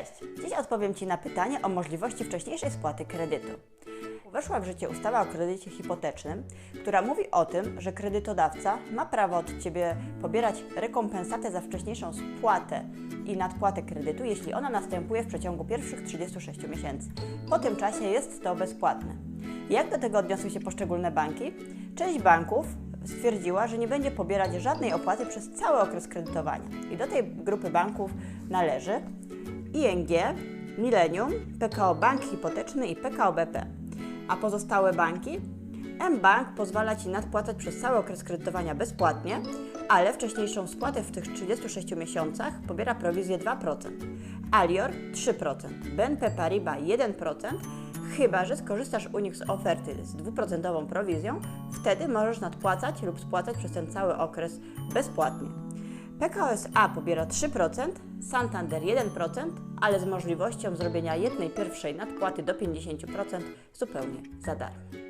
Cześć! Dziś odpowiem Ci na pytanie o możliwości wcześniejszej spłaty kredytu. Weszła w życie ustawa o kredycie hipotecznym, która mówi o tym, że kredytodawca ma prawo od Ciebie pobierać rekompensatę za wcześniejszą spłatę i nadpłatę kredytu, jeśli ona następuje w przeciągu pierwszych 36 miesięcy. Po tym czasie jest to bezpłatne. Jak do tego odniosły się poszczególne banki? Część banków stwierdziła, że nie będzie pobierać żadnej opłaty przez cały okres kredytowania. I do tej grupy banków należy ING, Millennium, PKO Bank Hipoteczny i PKO BP. A pozostałe banki? mBank pozwala Ci nadpłacać przez cały okres kredytowania bezpłatnie, ale wcześniejszą spłatę w tych 36 miesiącach pobiera prowizję 2%. Alior 3%, BNP Paribas 1%, chyba że skorzystasz u nich z oferty z 2% prowizją, wtedy możesz nadpłacać lub spłacać przez ten cały okres bezpłatnie. PKO SA pobiera 3%, Santander 1%, ale z możliwością zrobienia jednej pierwszej nadpłaty do 50% zupełnie za darmo.